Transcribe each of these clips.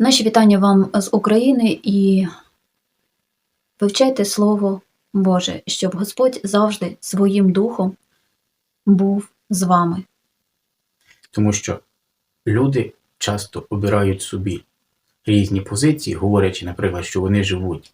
Наші вітання вам з України і вивчайте Слово Боже, щоб Господь завжди своїм духом був з вами. Тому що люди часто обирають собі різні позиції, говорячи, наприклад, що вони живуть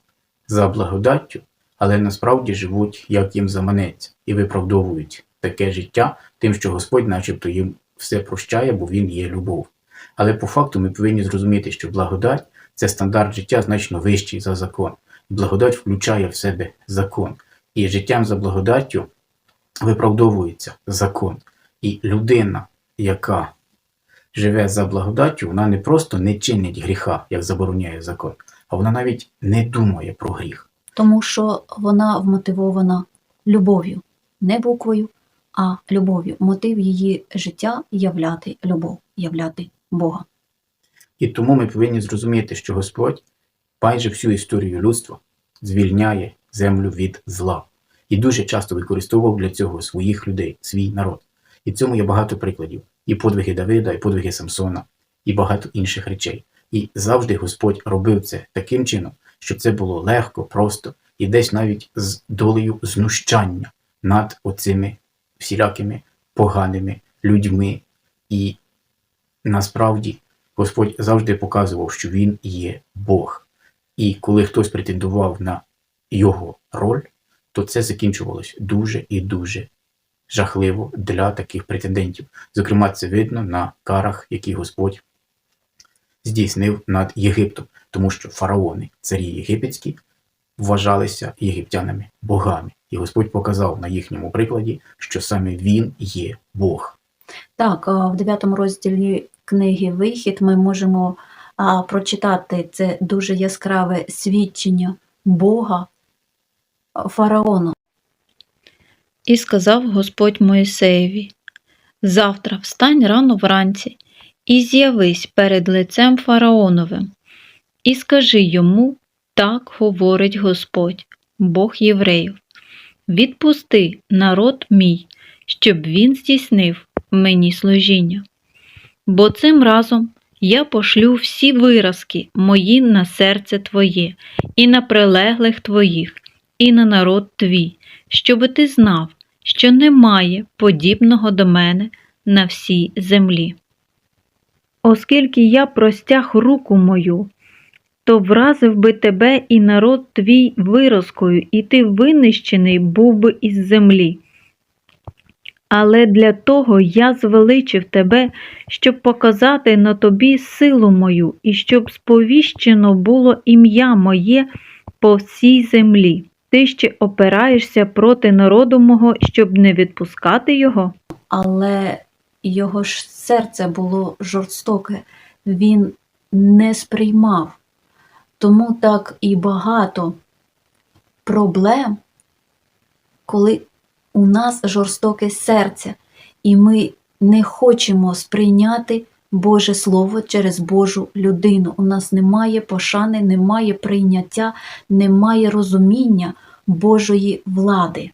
за благодаттю, але насправді живуть, як їм заманеться, і виправдовують таке життя тим, що Господь, начебто, їм все прощає, бо Він є любов. Але по факту ми повинні зрозуміти, що благодать це стандарт життя значно вищий за закон. Благодать включає в себе закон. І життям за благодаттю виправдовується закон. І людина, яка живе за благодаттю, вона не просто не чинить гріха, як забороняє закон, а вона навіть не думає про гріх. тому що вона вмотивована любов'ю, не буквою, а любов'ю. Мотив її життя являти любов, являти Бога. І тому ми повинні зрозуміти, що Господь майже всю історію людства звільняє землю від зла і дуже часто використовував для цього своїх людей, свій народ. І в цьому є багато прикладів: і подвиги Давида, і подвиги Самсона, і багато інших речей. І завжди Господь робив це таким чином, щоб це було легко, просто і десь навіть з долею знущання над оцими всілякими поганими людьми. І насправді Господь завжди показував, що Він є Бог. І коли хтось претендував на його роль, то це закінчувалось дуже і дуже жахливо для таких претендентів. Зокрема, це видно на карах, які Господь здійснив над Єгиптом, тому що фараони, царі єгипетські, вважалися єгиптянами богами. І Господь показав на їхньому прикладі, що саме Він є Бог. Так, в 9 розділі книги Вихід ми можемо а, прочитати це дуже яскраве свідчення Бога фараону. І сказав Господь Моїсеєві: Завтра встань рано вранці і з'явись перед лицем фараоновим, і скажи йому, так говорить Господь, Бог євреїв. Відпусти народ мій, щоб він здійснив мені служіння. Бо цим разом я пошлю всі виразки мої на серце твоє, і на прилеглих твоїх, і на народ твій, щоби ти знав, що немає подібного до мене на всій землі. Оскільки я простяг руку мою, то вразив би тебе і народ твій виразкою, і ти винищений був би із землі. Але для того я звеличив тебе, щоб показати на тобі силу мою, і щоб сповіщено було ім'я моє по всій землі. Ти ще опираєшся проти народу мого, щоб не відпускати його? але його ж серце було жорстоке, він не сприймав. Тому так і багато проблем, коли у нас жорстоке серце, і ми не хочемо сприйняти Боже Слово через Божу людину. У нас немає пошани, немає прийняття, немає розуміння Божої влади.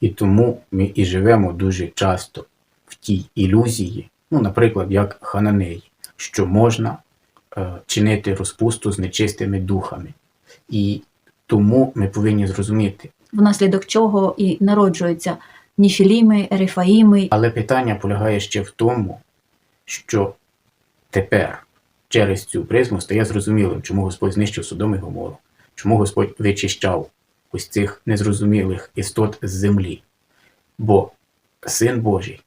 І тому ми і живемо дуже часто в тій ілюзії, ну, наприклад, як Хананей, що можна е, чинити розпусту з нечистими духами. І тому ми повинні зрозуміти. Внаслідок чого і народжуються Ніфіліми, Ерифаїми. Але питання полягає ще в тому, що тепер через цю призму стає зрозумілим, чому Господь знищив Содом і Гомору, чому Господь вичищав ось цих незрозумілих істот з землі. Бо Син Божий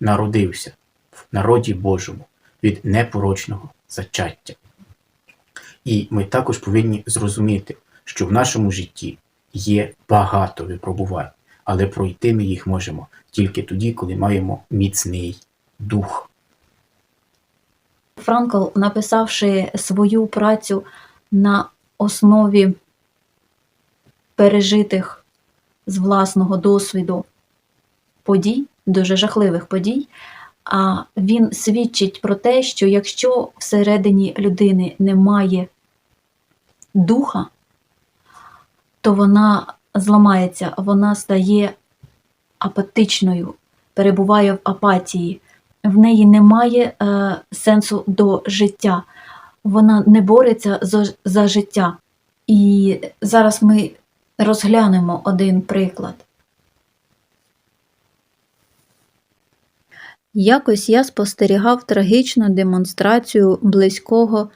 народився в народі Божому від непорочного зачаття. І ми також повинні зрозуміти, що в нашому житті є багато випробувань, але пройти ми їх можемо тільки тоді, коли маємо міцний дух. Франкл, написавши свою працю на основі пережитих з власного досвіду подій, дуже жахливих подій, а він свідчить про те, що якщо всередині людини немає духа, то вона зламається, вона стає апатичною, перебуває в апатії, в неї немає е, сенсу до життя. вона не бореться за, за життя. І зараз ми розглянемо один приклад. Якось я спостерігав трагічну демонстрацію близького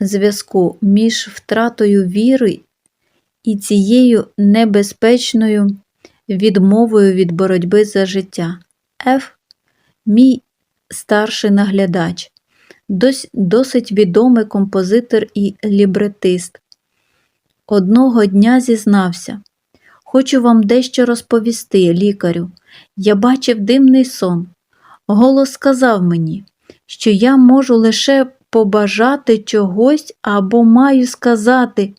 зв'язку між втратою віри і цією небезпечною відмовою від боротьби за життя. Ф. Мій старший наглядач, дос- досить відомий композитор і лібретист. Одного дня зізнався: Хочу вам дещо розповісти, лікарю. Я бачив дивний сон. Голос сказав мені, що я можу лише побажати чогось або маю сказати,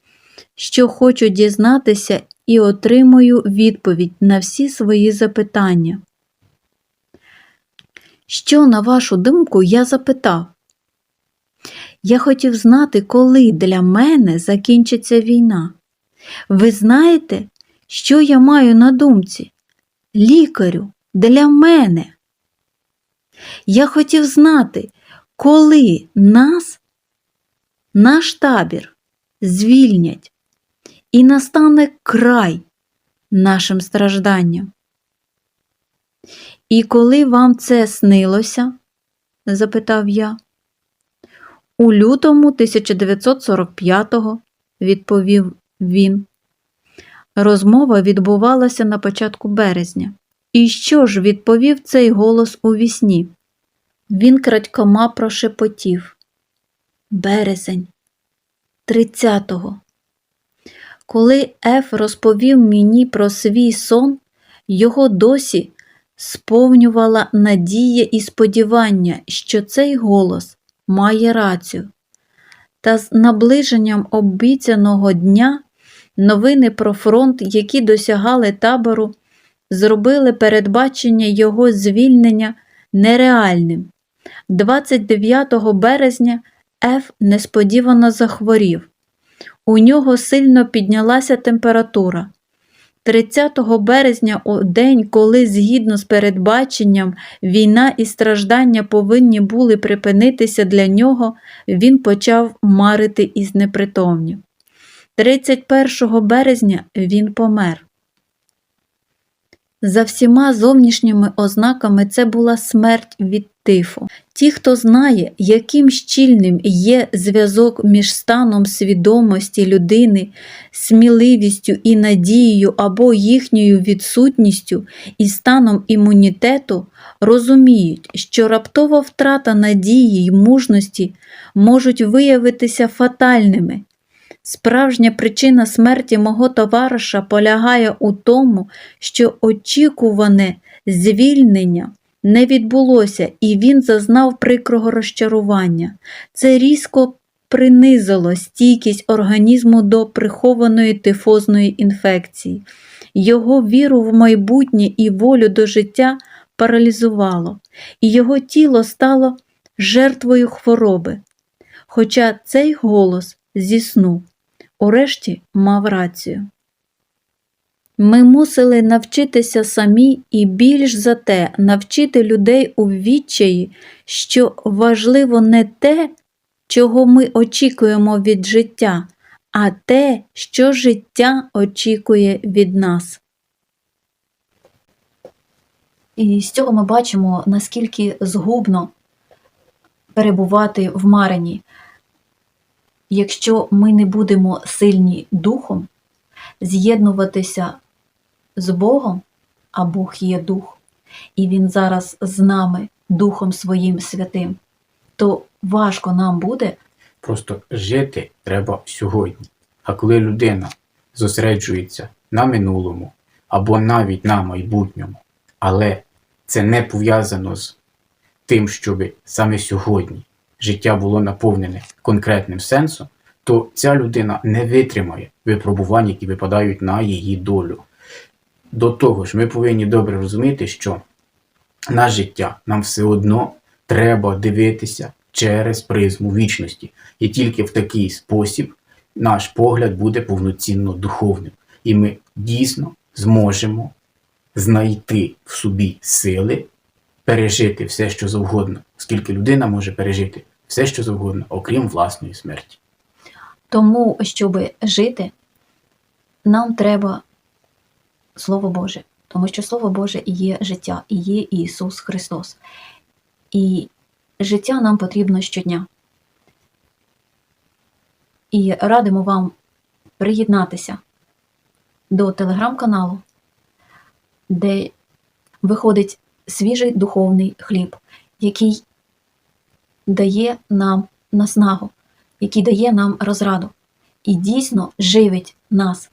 що хочу дізнатися і отримую відповідь на всі свої запитання. Що, на вашу думку, я запитав? Я хотів знати, коли для мене закінчиться війна. Ви знаєте, що я маю на думці? Лікарю, для мене. Я хотів знати, коли нас, наш табір, звільнять, і настане край нашим стражданням. І коли вам це снилося? запитав я. У лютому 1945-го, відповів він. Розмова відбувалася на початку березня. І що ж відповів цей голос у вісні? Він крадькома прошепотів. Березень, 30-го. Коли Еф розповів мені про свій сон, його досі сповнювала надія і сподівання, що цей голос має рацію. Та з наближенням обіцяного дня новини про фронт, які досягали табору, зробили передбачення його звільнення нереальним. 29 березня Ф несподівано захворів. У нього сильно піднялася температура. 30 березня, у день, коли, згідно з передбаченням, війна і страждання повинні були припинитися для нього, він почав марити із непритомнів. 31 березня він помер. За всіма зовнішніми ознаками це була смерть від тифу. Ті, хто знає, яким щільним є зв'язок між станом свідомості людини, сміливістю і надією або їхньою відсутністю і станом імунітету, розуміють, що раптова втрата надії й мужності можуть виявитися фатальними. Справжня причина смерті мого товариша полягає у тому, що очікуване звільнення не відбулося, і він зазнав прикрого розчарування. Це різко принизило стійкість організму до прихованої тифозної інфекції. Його віру в майбутнє і волю до життя паралізувало, і його тіло стало жертвою хвороби. Хоча цей голос зі сну урешті мав рацію. Ми мусили навчитися самі і більш за те навчити людей у відчаї, що важливо не те, чого ми очікуємо від життя, а те, що життя очікує від нас. І з цього ми бачимо, наскільки згубно перебувати в марені. Якщо ми не будемо сильні духом, з'єднуватися з Богом, а Бог є дух, і Він зараз з нами, Духом Своїм Святим, то важко нам буде Просто жити треба сьогодні. А коли людина зосереджується на минулому або навіть на майбутньому, але це не пов'язано з тим, щоб саме сьогодні життя було наповнене конкретним сенсом, то ця людина не витримає випробувань, які випадають на її долю. До того ж, ми повинні добре розуміти, що на життя нам все одно треба дивитися через призму вічності. І тільки в такий спосіб наш погляд буде повноцінно духовним. І ми дійсно зможемо знайти в собі сили пережити все, що завгодно, оскільки людина може пережити все, що завгодно, окрім власної смерті. Тому, щоб жити, нам треба Слово Боже, тому що Слово Боже є життя, і є Ісус Христос. І життя нам потрібно щодня. І радимо вам приєднатися до телеграм-каналу, де виходить свіжий духовний хліб, який дає нам наснагу, який дає нам розраду. І дійсно живить нас